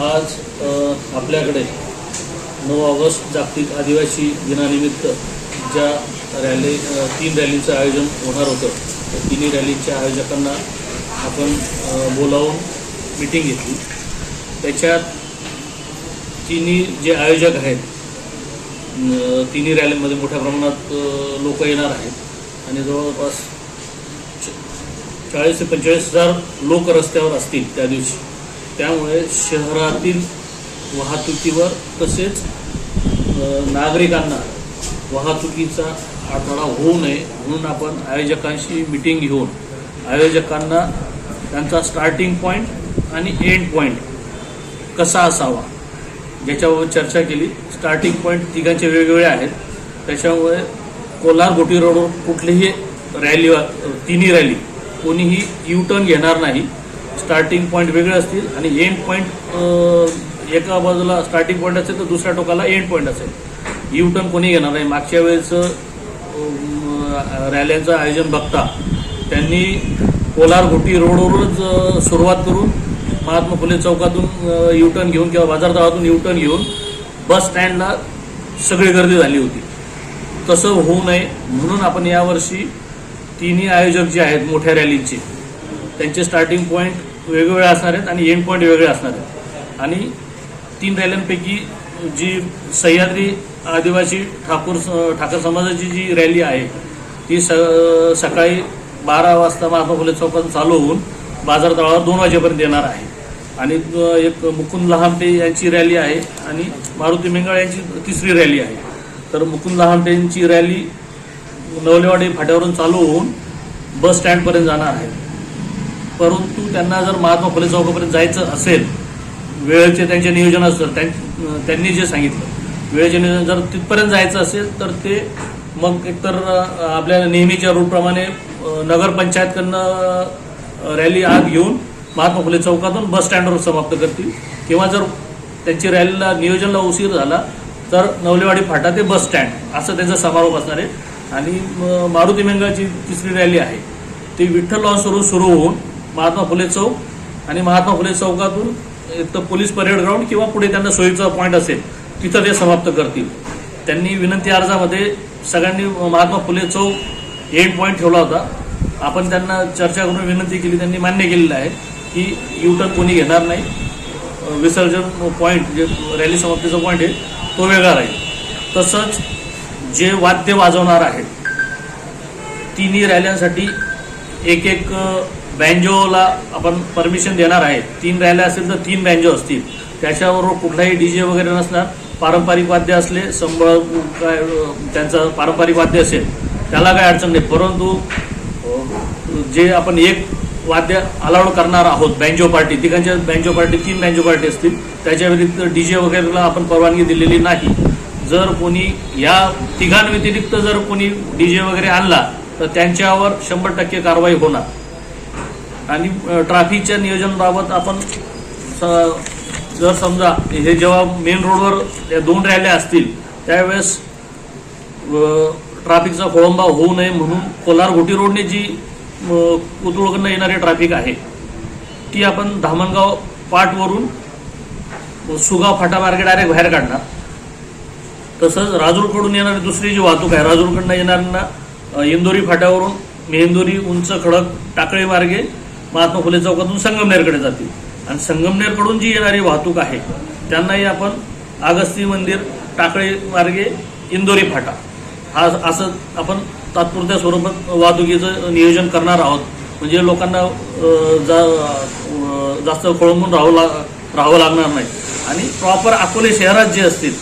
आज आपल्याकडे नऊ ऑगस्ट जागतिक आदिवासी दिनानिमित्त ज्या रॅली तीन रॅलींचं आयोजन होणार होतं त्या तिन्ही रॅलीच्या आयोजकांना आपण बोलावून मिटिंग घेतली. त्याच्यात तिन्ही जे आयोजक आहेत तिन्ही रॅलीमध्ये मोठ्या प्रमाणात लोक येणार आहेत आणि जवळपास च- चाळीस ते पंचेचाळीस हजार लोक रस्त्यावर असतील त्या दिवशी. त्यामुळे शहरातील वाहतुकीवर तसेच नागरिकांना वाहतुकीचा अडथळा होऊ नये म्हणून आपण आयोजकांशी मिटिंग घेऊन आयोजकांना त्यांचा स्टार्टिंग पॉईंट आणि एंड पॉईंट कसा असावा ज्याच्यावर चर्चा केली. स्टार्टिंग पॉईंट तिघांचे वेगवेगळे आहेत. त्याच्यामुळे कोलार गोटी रोडवर कुठलीही रॅली तिन्ही रॅली कोणीही यू टर्न घेणार नाही. स्टार्टिंग पॉईंट वेगळे असतील आणि एंड पॉईंट एका बाजूला स्टार्टिंग पॉईंट असेल तर दुसऱ्या टोकाला एंड पॉईंट असेल. यू टर्न कोणी घेणार नाही. मागच्या वेळेचं रॅलीचं रॅल्यांचं आयोजन बघता त्यांनी कोलार घोटी रोडवरच सुरुवात करून महात्मा फुले चौकातून यू टर्न घेऊन किंवा बाजारतळातून यू टर्न घेऊन बस स्टँडला सगळी गर्दी झाली होती. तसं होऊ नये. म्हणून आपण यावर्षी तिन्ही आयोजक जे आहेत मोठ्या रॅलींचे त्यांचे स्टार्टिंग पॉईंट वेगवेगळे असणार आहेत आणि एंड पॉईंट वेगळे असणार आहेत. आणि तीन रॅल्यांपैकी जी सह्याद्री आदिवासी ठाकूर ठाकर समाजाची जी रॅली आहे ती स सकाळी बारा वाजता महात्मा फुले चौकात चालू होऊन बाजार तळावर दोन वाजेपर्यंत येणार आहे. आणि एक मुकुंद लहामटे यांची रॅली आहे आणि मारुती मेंगाळ यांची तिसरी रॅली आहे. तर मुकुंद लहामटे यांची रॅली नवलेवाडी फाट्यावरून चालू होऊन बस स्टँडपर्यंत जाणार आहे. परंतु त्यांना जर महात्मा फुले चौकापर्यंत जायचं असेल वेळेचे त्यांचे नियोजन असतं त्यां- त्यांनी जे सांगितलं वेळेचे नियोजन जर तिथपर्यंत जायचं असेल तर ते मग एकतर आपल्या नेहमीच्या रूटप्रमाणे नगरपंचायतकडनं रॅली आत घेऊन महात्मा फुले चौकातून बस स्टँडवर समाप्त करतील. किंवा जर त्यांची रॅलीला नियोजनला उशीर झाला तर नवलेवाडी फाटा ते बस स्टँड असं त्यांचा समारोप असणार आहे. आणि म, मारुती मेंगाची तिसरी रॅली आहे. ती विठ्ठल लॉन्सवरून सुरू होऊन महात्मा फुले चौक आणि महात्मा फुले चौकातून एक तर पोलीस परेड ग्राउंड किंवा पुढे त्यांना सोयीचा पॉईंट असेल तिथं ते समाप्त करतील. त्यांनी विनंती अर्जामध्ये सगळ्यांनी महात्मा फुले चौक एंड पॉईंट ठेवला होता. आपण त्यांना चर्चा करून विनंती केली त्यांनी मान्य केलेलं आहे की युटर्न कोणी घेणार नाही. विसर्जन पॉईंट जे रॅली समाप्तीचा पॉईंट आहे तो वेगळा राहील. तसंच जे वाद्य वाजवणार आहेत तिन्ही रॅल्यांसाठी एक एक बँजोला आपण परमिशन देणार आहे तीन रॅल्या असेल तर तीन बँजो असतील. त्याच्याबरोबर कुठलाही डी जे वगैरे नसणार. पारंपरिक वाद्य असले संबळ काय त्यांचं पारंपरिक वाद्य असेल त्याला काही अडचण नाही. परंतु जे आपण एक वाद्य अलाउड करणार आहोत बँजो पार्टी तिघांच्या बँजो पार्टी तीन बँजो पार्टी असतील त्याच्या व्यतिरिक्त डी जे वगैरेला आपण परवानगी दिलेली नाही. जर कोणी या तिघांव्यतिरिक्त जर कोणी डी जे वगैरे आणला तर त्यांच्यावर शंभर टक्के कारवाई होणार. आणि ट्रॅफिकच्या नियोजनाबाबत आपण स- जर समजा हे जेव्हा मेन रोडवर दोन रॅल्या असतील त्यावेळेस ट्रॅफिकचा खोळंबा होऊ नये म्हणून कोलार घोटी रोडने जी कुतुळकडनं येणारे येणारी ट्रॅफिक आहे ती आपण धामणगाव पाटवरून सुगाव फाटामार्गे डायरेक्ट बाहेर काढणार. तसंच राजूरकडून येणारी दुसरी जी वाहतूक आहे राजूरकडनं येणाऱ्यांना इंदोरी फाट्यावरून मेहेंदोरी उंच खडक टाकळी मार्गे महात्मा फुले चौकातून संगमनेरकडे जातील. आणि संगमनेरकडून जी येणारी वाहतूक आहे त्यांनाही आपण आगस्ती मंदिर टाकळे मार्गे इंदोरी फाटा. हा असं आपण तात्पुरत्या स्वरूपात वाहतुकीचं नियोजन करणार आहोत. म्हणजे लोकांना जा जास्त खोळंबून राहू ला राहावं लागणार नाही. आणि प्रॉपर अकोले शहरात जे असतील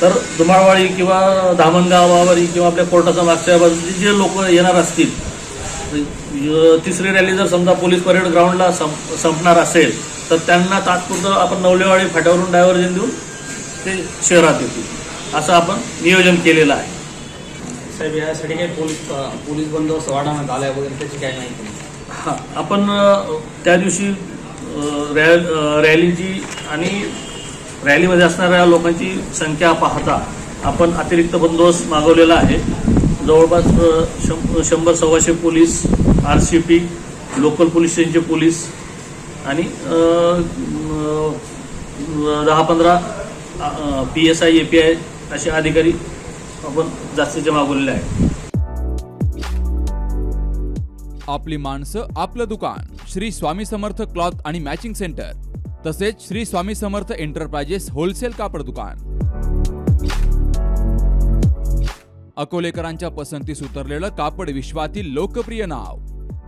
तर धुमाळवाडी किंवा धामणगावावरी किंवा आपल्या कोर्टाच्या मागच्या बाजूचे जे लोक येणार असतील तिसरी रॅली जर समजा पोलीस परेड ग्राउंडला संप संपणार असेल तर त्यांना तात्पुरतं आपण नवलेवाडी फाट्यावरून डायव्हर्जन देऊन ते शहरात येतील. असं आपण नियोजन केलेलं आहे. साहेब यासाठी काही पोलीस पोलीस बंदोबस्त वाढवण्यात आलाय वगैरे त्याची काय माहिती? हां आपण त्या दिवशी रॅ रॅलीची आणि रॅलीमध्ये असणाऱ्या लोकांची संख्या पाहता आपण अतिरिक्त बंदोबस्त मागवलेला आहे. जवळपास शं शंभर सव्वाशे police R C P local police स्टेशनचे पोलीस आणि दहा पंधरा P S I A P I असे अधिकारी आपण जास्तीचे मागवलेले आहे आपली माणसं आपलं दुकान श्री स्वामी समर्थ क्लॉथ आणि मॅचिंग सेंटर तसेच श्री स्वामी समर्थ एंटरप्राइजेस होलसेल कापड दुकान. अकोलेकरांच्या पसंतीस उतरलेलं कापड विश्वातील लोकप्रिय नाव